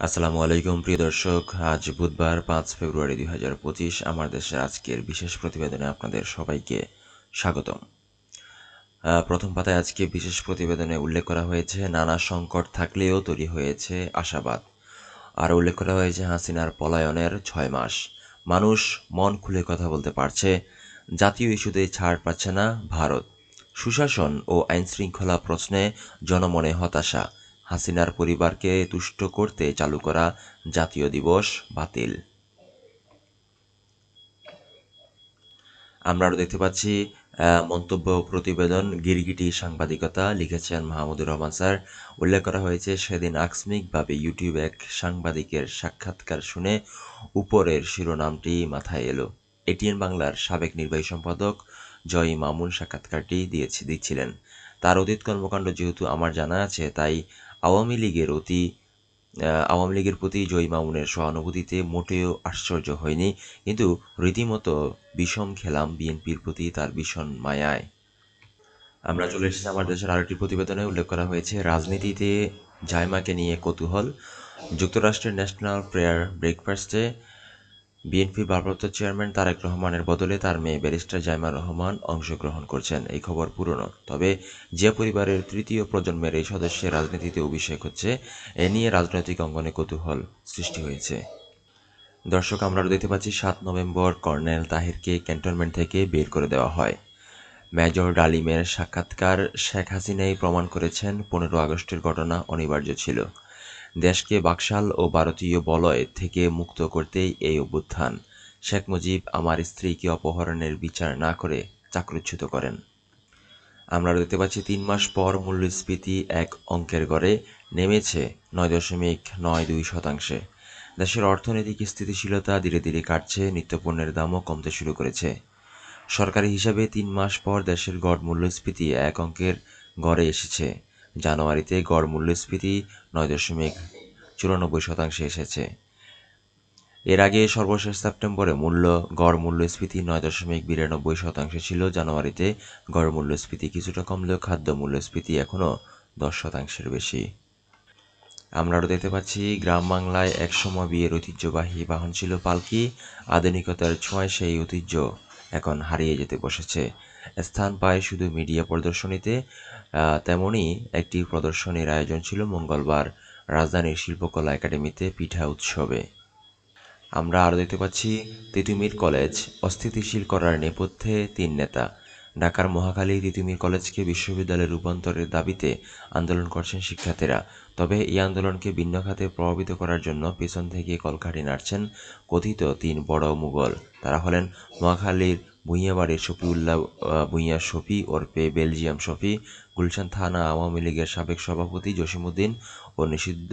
আসসালামু আলাইকুম, প্রিয় দর্শক। আজ বুধবার পাঁচ ফেব্রুয়ারি দুই হাজার পঁচিশ, আমার দেশের আজকের বিশেষ প্রতিবেদনে আপনাদের সবাইকে স্বাগতম। প্রথম পাতায় আজকে বিশেষ প্রতিবেদনে উল্লেখ করা হয়েছে, নানা সংকট থাকলেও তৈরি হয়েছে আশাবাদ। আর উল্লেখ করা হয়েছে হাসিনার পলায়নের ছয় মাস। মানুষ মন খুলে কথা বলতে পারছে, জাতীয় ইস্যুতে ছাড় পাচ্ছে না ভারত। সুশাসন ও আইনশৃঙ্খলা প্রশ্নে জনমনে হতাশা। হাসিনার পরিবারকে তুষ্ট করতে চালু করা জাতীয় দিবস বাতিল। আমরা আরও দেখতে পাচ্ছি মন্তব্য প্রতিবেদন গিরগিটি সাংবাদিকতা লিখেছেন মাহমুদুর রহমান স্যার। উল্লেখ করা হয়েছে, সেদিন আকস্মিকভাবে ইউটিউবে এক সাংবাদিকের সাক্ষাৎকার শুনে উপরের শিরোনামটি মাথায় এলো। এটিএন বাংলার সাবেক নির্বাহী সম্পাদক জয় মামুন সাক্ষাৎকারটি দিয়েছি দিচ্ছিলেন। তার অতীত কর্মকাণ্ড যেহেতু আমার জানা আছে, তাই আওয়ামী লীগের অতি আওয়ামী লীগের প্রতি জয়ী মামুনের সহানুভূতিতে মোটেও আশ্চর্য হয়নি, কিন্তু রীতিমতো বিষম খেলাম বিএনপির প্রতি তার ভীষণ মায়ায়। আমরা চলে এসেছি আমার দেশের আরেকটি প্রতিবেদনে, উল্লেখ করা হয়েছে, রাজনীতিতে জায়মাকে নিয়ে কৌতূহল। যুক্তরাষ্ট্রের ন্যাশনাল প্রেয়ার ব্রেকফাস্টে বিএনপি ভারপ্রাপ্ত চেয়ারম্যান তারেক রহমানের বদলে তার মেয়ে ব্যারিস্টার জাইমা রহমান অংশগ্রহণ করছেন। এই খবর পুরনো। তবে যে পরিবারের তৃতীয় প্রজন্মের এই সদস্যের রাজনীতিতে অভিষেক হচ্ছে, এ নিয়ে রাজনৈতিক অঙ্গনে কৌতূহল সৃষ্টি হয়েছে। দর্শক, আমরা দেখতে পাচ্ছি, সাত নভেম্বর কর্নেল তাহিরকে ক্যান্টনমেন্ট থেকে বের করে দেওয়া হয়। মেজর ডালিমের সাক্ষাৎকার শেখ হাসিনাই প্রমাণ করেছেন, পনেরো আগস্টের ঘটনা অনিবার্য ছিল। দেশকে বাকশাল ও ভারতীয় বলয় থেকে মুক্ত করতেই এই অভ্যুত্থান। শেখ মুজিব আমার স্ত্রীকে অপহরণের বিচার না করে চাকরুচ্যুত করেন। আমরা দেখতে পাচ্ছি, তিন মাস পর মূল্যস্ফীতি এক অঙ্কের গড়ে নেমেছে নয় দশমিক নয় দুই শতাংশে। দেশের অর্থনৈতিক স্থিতিশীলতা ধীরে ধীরে কাটছে, নিত্যপণ্যের দামও কমতে শুরু করেছে। সরকারি হিসাবে তিন মাস পর দেশের গড় মূল্যস্ফীতি এক অঙ্কের গড়ে এসেছে। জানুয়ারিতে গড় মূল্যস্ফীতি নয় দশমিক চুরানব্বই শতাংশে এসেছে। এর আগে সর্বশেষ সেপ্টেম্বরে মূল্য, গড় মূল্যস্ফীতি নয় দশমিক বিরানব্বই শতাংশে ছিল। জানুয়ারিতে গড় মূল্যস্ফীতি কিছুটা কমলেও খাদ্য মূল্যস্ফীতি এখনও দশ শতাংশের বেশি। আমরা আরও দেখতে পাচ্ছি, গ্রাম বাংলায় একসময় বিয়ের ঐতিহ্যবাহী বাহন ছিল পালকি। আধুনিকতার ছোঁয়ায় সেই ঐতিহ্য এখন হারিয়ে যেতে বসেছে। স্থান পায় শুধু মিডিয়া প্রদর্শনীতে তেমনই একটি প্রদর্শনীর আয়োজন ছিল মঙ্গলবার রাজধানীর শিল্পকলা একাডেমিতে পিঠা উৎসবে। আমরা আরও দেখতে পাচ্ছি, তিতুমির কলেজ অস্থিতিশীল করার নেপথ্যে তিন নেতা। ঢাকার মহাখালী তিতুমির কলেজকে বিশ্ববিদ্যালয়ে রূপান্তরের দাবিতে আন্দোলন করছেন শিক্ষার্থীরা। তবে এই আন্দোলনকে ভিন্ন খাতে প্রভাবিত করার জন্য পেছন থেকে কলকাঠি নাড়ছেন কথিত তিন বড় মুঘল। তারা হলেন মহাখালীর ভূঁইয়াবাড়ির শফিউল্লাহ আহ, ভূঁইয়া শফি ওরফে বেলজিয়াম শফি গুলশান থানা আওয়ামী লীগের সাবেক সভাপতি জসিমুদ্দিন ও নিষিদ্ধ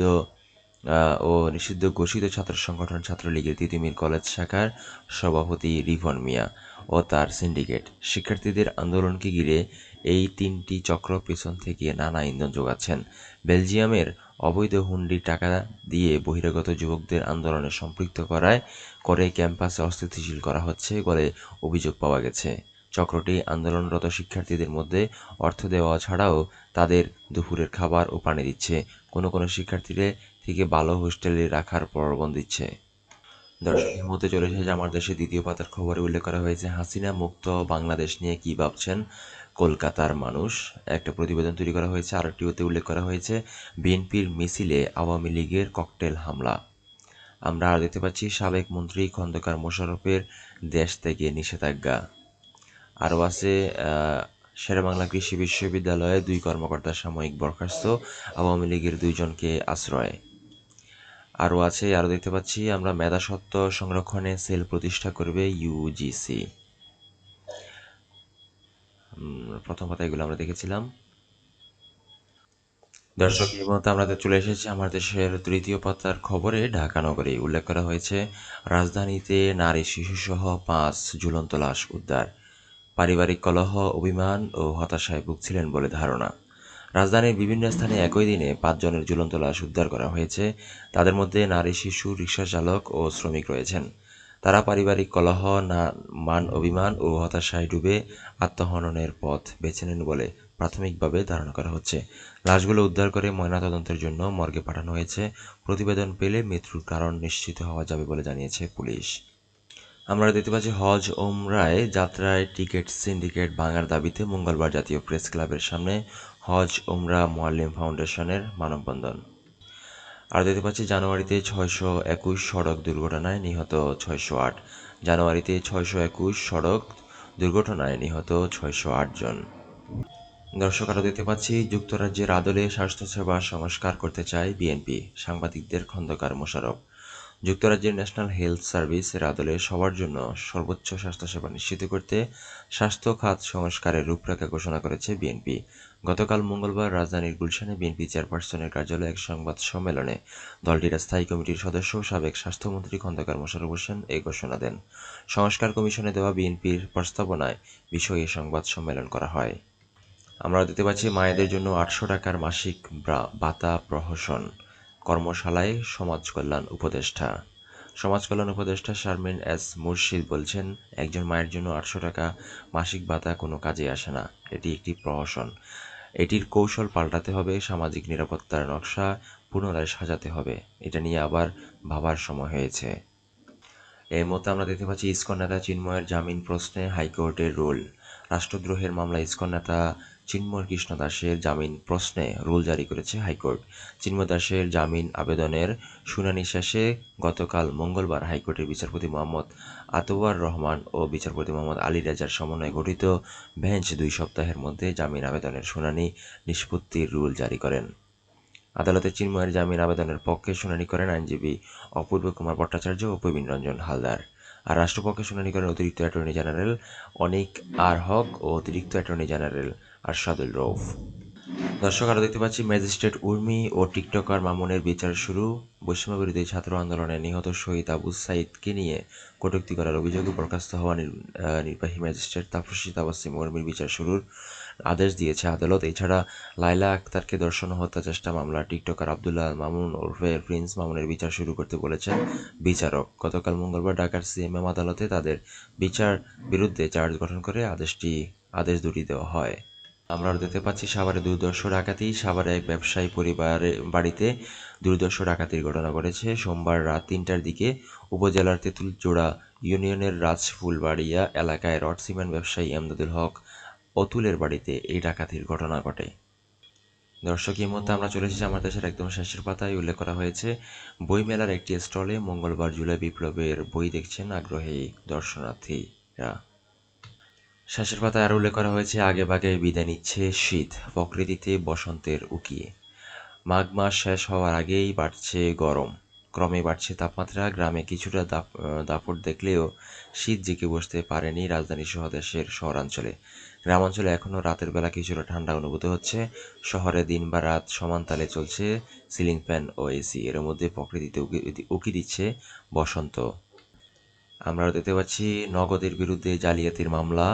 ও নিষিদ্ধ ঘোষিত ছাত্র সংগঠন ছাত্রলীগের তিতুমির কলেজ শাখার সভাপতি রিভন মিয়া ও তার সিন্ডিকেট। শিক্ষার্থীদের আন্দোলনকে ঘিরে এই তিনটি চক্র পেছন থেকে নানা ইন্ধন যোগাচ্ছেন। বেলজিয়ামের অবৈধ হুন্ডির টাকা দিয়ে বহিরাগত যুবকদের আন্দোলনে সম্পৃক্ত করায়, করে ক্যাম্পাসে অস্থিতিশীল করা হচ্ছে বলে অভিযোগ পাওয়া গেছে। চক্রটি আন্দোলনরত শিক্ষার্থীদের মধ্যে অর্থ দেওয়া ছাড়াও তাদের দুপুরের খাবার ও পানি দিচ্ছে। কোনো কোনো শিক্ষার্থীদের থেকে ভালো হোস্টেলে রাখার প্রলোভন দিচ্ছে। দর্শক এর মধ্যে চলে এসেছে আমার দেশে দ্বিতীয় পাতার খবরে উল্লেখ করা হয়েছে হাসিনা মুক্ত বাংলাদেশ নিয়ে কি ভাবছেন কলকাতার মানুষ? একটা প্রতিবেদন তৈরি করা হয়েছে আরেকটিতে উল্লেখ করা হয়েছে বিএনপির মিছিলে আওয়ামী লীগের ককটেল হামলা। আমরা আর দেখতে পাচ্ছি সাবেক মন্ত্রী খন্দকার মোশারফের দেশ থেকে নিষেধাজ্ঞা। আরও আছে শেরেবাংলা কৃষি বিশ্ববিদ্যালয়ে দুই কর্মকর্তার সাময়িক বরখাস্ত আওয়ামী লীগের দুইজনকে আশ্রয়। আরও আছে, আরও দেখতে পাচ্ছি, আমরা মেধাসত্ত্ব সংরক্ষণে সেল প্রতিষ্ঠা করবে ইউজিসি প্রথম কথা এগুলো আমরা দেখেছিলাম। দর্শক, এই মুহূর্তে আমরা চলে এসেছি আমার দেশের তৃতীয় পাতার খবরে, ঢাকা নগরে। উল্লেখ করা হয়েছে, রাজধানীতে নারী শিশুসহ পাঁচ ঝুলন্ত লাশ উদ্ধার। পারিবারিক কলহ, অভিমান ও হতাশায় ভুগছিলেন বলে ধারণা। রাজধানীর বিভিন্ন স্থানে একই দিনে পাঁচজনের ঝুলন্ত লাশ উদ্ধার করা হয়েছে। তাদের মধ্যে নারী, শিশু, রিক্সা চালক ও শ্রমিক রয়েছেন। তারা পারিবারিক কলহ, না, মান অভিমান ও হতাশায় ডুবে আত্মহননের পথ বেছে নেন বলে প্রাথমিকভাবে ধারণা করা হচ্ছে। লাশগুলো উদ্ধার করে ময়নাতদন্তের জন্য মর্গে পাঠানো হয়েছে। প্রতিবেদন পেলে মৃত্যুর কারণ নিশ্চিত হওয়া যাবে বলে জানিয়েছে পুলিশ। আমরা দেখতে পাচ্ছি, হজ ওমরায় যাত্রায় টিকিট সিন্ডিকেট ভাঙার দাবিতে মঙ্গলবার জাতীয় প্রেস ক্লাবের সামনে হজ ওমরা মোয়াল্লিম ফাউন্ডেশনের মানববন্ধন। আর দেখতে পাচ্ছি, জানুয়ারিতে ছয়শো একুশ সড়ক দুর্ঘটনায় নিহত ছয়শো আট। জানুয়ারিতে ছয়শো একুশ সড়ক দুর্ঘটনায় নিহত ছয়শো আট জন। দর্শক, আরও দেখতে পাচ্ছি, যুক্তরাজ্যের আদলে স্বাস্থ্যসেবা সংস্কার করতে চায় বিএনপি। সাংবাদিকদের খন্দকার মোশারফ যুক্তরাজ্যের ন্যাশনাল হেলথ সার্ভিস এর আদলে সবার জন্য সর্বোচ্চ স্বাস্থ্যসেবা নিশ্চিত করতে স্বাস্থ্য খাত সংস্কারের রূপরেখা ঘোষণা করেছে বিএনপি। গতকাল মঙ্গলবার রাজধানীর গুলশানে বিএনপি চেয়ারপারসনের কার্যালয়ে এক সংবাদ সম্মেলনে দলটির স্থায়ী কমিটির সদস্য সাবেক স্বাস্থ্যমন্ত্রী খন্দকার মোশাররফ হোসেন এই ঘোষণা দেন। সংস্কার কমিশনে দেওয়া বিএনপির প্রস্তাবনায় বিষয়ে সংবাদ সম্মেলন করা হয়। আমরা দেখতে পাচ্ছি মায়েদের জন্য আটশো টাকার মাসিক ভাতা প্রহসন। কর্মশালায় সমাজ কল্যাণ উপদেষ্টা। সমাজ কল্যাণ উপদেষ্টা শারমিন এস মুর্শিদ বলছেন, একজন মায়ের জন্য আটশো টাকা মাসিক ভাতা কোনো কাজে আসে না। এটি একটি প্রহসন। এটির কৌশল পাল্টাতে হবে, সামাজিক নিরাপত্তার নকশা পুনরায় সাজাতে হবে। এটা নিয়ে আবার ভাবার সময় হয়েছে। এই মতো আমরা দেখতে পাচ্ছি, ইসকন নেতা চিন্ময়ের জামিন প্রশ্নে হাইকোর্টের রুল। রাষ্ট্রদ্রোহের মামলা ইসকন নেতা চিন্ময় কৃষ্ণ দাসের জামিন প্রশ্নে রুল জারি করেছে হাইকোর্ট। চিন্ময় দাসের জামিন আবেদনের শুনানি শেষে গতকাল মঙ্গলবার হাইকোর্টের বিচারপতি মোহাম্মদ আতোয়ার রহমান ও বিচারপতি মোহাম্মদ আলী রেজার সমন্বয়ে গঠিত বেঞ্চ দুই সপ্তাহের মধ্যে জামিন আবেদনের শুনানি নিষ্পত্তির রুল জারি করেন। আদালতে চিন্ময়ের জামিন আবেদনের পক্ষে শুনানি করেন আইনজীবী অপূর্ব কুমার ভট্টাচার্য ও প্রবীণ রঞ্জন হালদার। আর রাষ্ট্রপক্ষে শুনানি করেন অতিরিক্ত attorney general Anik R Haque ও অতিরিক্ত অ্যাটর্নি জেনারেল আরশাদুল রৌফ। দর্শক আরও দেখতে পাচ্ছি, ম্যাজিস্ট্রেট উর্মি ও টিকটকার মামুনের বিচার শুরু। বৈষম্য বিরোধী ছাত্র আন্দোলনে নিহত শহীদ আবু সাইদকে নিয়ে কটুক্তি করার অভিযোগে বরখাস্ত হওয়া নির্বাহী ম্যাজিস্ট্রেট তাফসি তাবাসিম উর্মির বিচার শুরুর আদেশ দিয়েছে আদালত। এছাড়া লাইলা আক্তারকে দর্শন হত্যা চেষ্টা মামলা টিকটকার আবদুল্লাহ মামুন ওরফে প্রিন্স মামুনের বিচার শুরু করতে বলেছেন বিচারক। গতকাল মঙ্গলবার ঢাকার সিএমএম আদালতে তাদের বিচার বিরুদ্ধে চার্জ গঠন করে আদেশটি, আদেশ দুটি দেওয়া হয়। আমরা দেখতে পাচ্ছি, সাভারে দুর্দর্শ ডাকাতি সাভারে এক ব্যবসায়ী পরিবারের বাড়িতে দুর্দর্শ ডাকাতির ঘটনা ঘটেছে। সোমবার রাত তিনটার দিকে উপজেলার তেঁতুলচূড়া ইউনিয়নের রাজফুলবাড়িয়া এলাকায় রড সিমেন্ট ব্যবসায়ী এমদাদুল হক অতুলের বাড়িতে এই ডাকাতির ঘটনা ঘটে। দর্শক, এই মধ্যে আমরা চলে এসেছি আমার দেশের একদম শেষের পাতায়। উল্লেখ করা হয়েছে, বইমেলার একটি স্টলে মঙ্গলবার জুলাই বিপ্লবের বই দেখছেন আগ্রহী দর্শনার্থীরা। শেষের পাতায় আরও উল্লেখ করা হয়েছে, আগে ভাগে বিদায় নিচ্ছে শীত প্রকৃতিতে বসন্তের উকিয়ে মাঘ মাস শেষ হওয়ার আগেই বাড়ছে গরম। ক্রমে বাড়ছে তাপমাত্রা। গ্রামে কিছুটা দাপট দেখলেও শীত জেঁকে বসতে পারেনি রাজধানী সহ দেশের শহরাঞ্চলে। গ্রামাঞ্চলে এখনও রাতের বেলা কিছুটা ঠান্ডা অনুভূত হচ্ছে। শহরে দিন বা রাত সমান তালে চলছে সিলিং ফ্যান ও এসি এর মধ্যে প্রকৃতিতে উকি দিচ্ছে বসন্ত। আমরা দেখতে পাচ্ছি নগদের বিরুদ্ধে জালিয়াতির মামলা।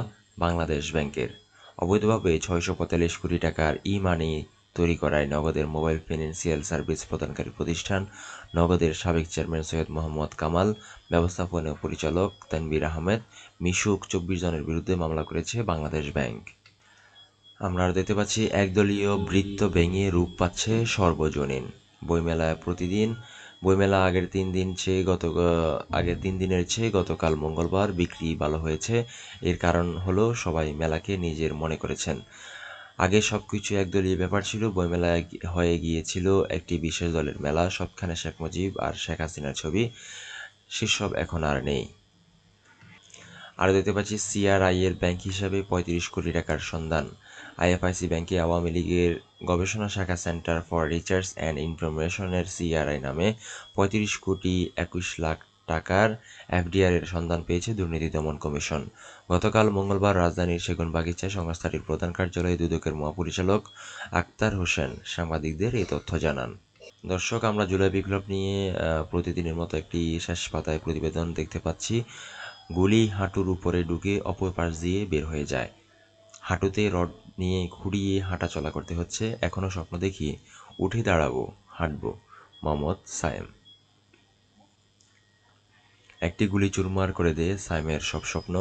বাংলাদেশ ব্যাংকের। অবৈধভাবে ছয়শো পঁয়তাল্লিশ কোটি টাকার ই মানি তৈরি করায় নগদের মোবাইল ফিনান্সিয়াল সার্ভিস প্রদানকারী প্রতিষ্ঠান নগদের সাবেক চেয়ারম্যান সৈয়দ মোহাম্মদ কামাল, ব্যবস্থাপনা পরিচালক তানবির আহমেদ, মিশুক চব্বিশ জনের বিরুদ্ধে মামলা করেছে বাংলাদেশ ব্যাংক। আমরা দেখতে পাচ্ছি, একদলীয় বৃত্ত ভেঙে রূপ পাচ্ছে সর্বজনীন। বইমেলায় প্রতিদিন বইমেলা আগের তিন দিন চেয়ে গত আগের তিন দিনের চেয়ে গতকাল মঙ্গলবার বিক্রি ভালো হয়েছে। এর কারণ হলো সবাই মেলাকে নিজের মনে করেছেন। আগে সব কিছু একদলীয় ব্যাপার ছিল। বইমেলায় হয়ে গিয়েছিল একটি বিশেষ দলের মেলা, সবখানে শেখ মুজিব আর শেখ হাসিনার ছবি। সেসব এখন আর নেই। আরও দেখতে পাচ্ছি সিআরআই এর ব্যাংক হিসাবে পঁয়ত্রিশ কোটি টাকার সন্ধান। আইএফআইসি ব্যাংকে আওয়ামী লীগের গবেষণা শাখা সেন্টার ফর রিসার্চ অ্যান্ড ইনফরমেশনের সিআরআই নামে পঁয়ত্রিশ কোটি একুশ লাখ টাকার এফডিআর এর সন্ধান পেয়েছে দুর্নীতি দমন কমিশন। গতকাল মঙ্গলবার রাজধানীর সেগুনবাগিচায় সংস্থাটির প্রধান কার্যালয়ে দুদকের মহাপরিচালক আক্তার হোসেন সাংবাদিকদের এই তথ্য জানান। দর্শক, আমরা জুলাই বিপ্লব নিয়ে প্রতিদিনের মতো একটি শেষ পাতায় প্রতিবেদন দেখতে পাচ্ছি। গুলি হাঁটুর উপরে ঢুকে অপর পাশ দিয়ে বের হয়ে যায়। হাঁটুতে রড নিয়ে ঘুরিয়ে হাঁটা চলা করতে হচ্ছে। এখনও স্বপ্ন দেখি উঠে দাঁড়াবো, হাঁটবো। মোহাম্মদ সায়েম। একটি গুলি চুরমার করে দিয়ে সাইমের সব স্বপ্ন।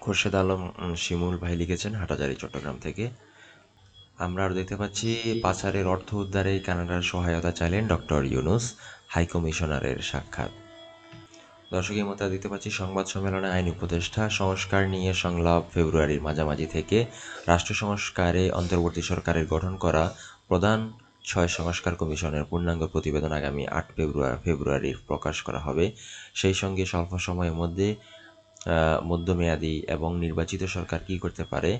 খোরশেদ আলম শিমুল ভাই লিখেছেন হাটাজারি, চট্টগ্রাম থেকে। আমরা আরও দেখতে পাচ্ছি, পাচারের অর্থ উদ্ধারে কানাডার সহায়তা চাইলেন ডক্টর ইউনুস, হাইকমিশনারের সাক্ষাৎ। দর্শক এই মতো দেখতে পাচ্ছি সংবাদ সম্মেলনে আইন উপদেষ্টা সংস্কার নিয়ে সংলাপ ফেব্রুয়ারির মাঝামাঝি থেকে। রাষ্ট্র সংস্কারে অন্তর্বর্তী সরকারের গঠন করা প্রধান ছয় সংস্কার কমিশনের পূর্ণাঙ্গ প্রতিবেদন আগামী আট ফেব্রুয়ারি ফেব্রুয়ারির প্রকাশ করা হবে। সেই সঙ্গে স্বল্প সময়ের মধ্যে মধ্যমেয়াদী এবং নির্বাচিত সরকার কী করতে পারে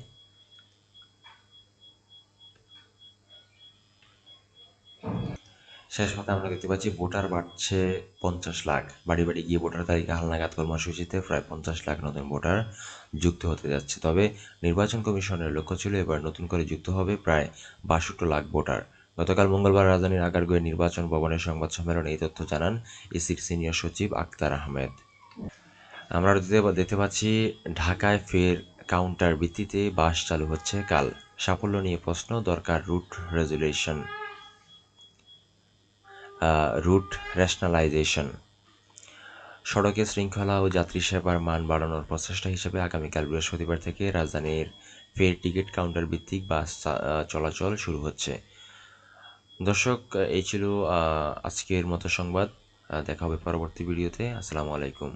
শেষ কথা আমরা দেখতে পাচ্ছি ভোটার বাড়ছে পঞ্চাশ লাখ। বাড়ি বাড়ি গিয়ে ভোটার তালিকা, হালনাগাদ কর্মসূচিতে প্রায় পঞ্চাশ লাখ নতুন ভোটার যুক্ত হতে যাচ্ছে। তবে নির্বাচন কমিশনের লক্ষ্য ছিল এবার নতুন করে যুক্ত হবে প্রায় বাষট্টি লাখ ভোটার। গতকাল মঙ্গলবার রাজধানীর আগারগোয়ে নির্বাচন ভবনের সংবাদ সম্মেলনে এই তথ্য জানান ইসির সিনিয়র সচিব আক্তার আহমেদ। আমরা দেখতে পাচ্ছি ঢাকায় ফের কাউন্টার ভিত্তিতে বাস চালু হচ্ছে। কাল সাফল্য নিয়ে প্রশ্ন, দরকার রুট রেজুলেশন। রুট রেশনালাইজেশন সড়কে শৃঙ্খলা ও যাত্রী সেবার মান বাড়ানোর প্রচেষ্টা হিসেবে আগামীকাল বৃহস্পতিবার থেকে রাজধানীর ফের টিকিট কাউন্টার ভিত্তিক বাস চলাচল শুরু হচ্ছে। দর্শক, এই ছিল আজকের মতো সংবাদ। দেখা হবে পরবর্তী ভিডিওতে। আসসালামু আলাইকুম।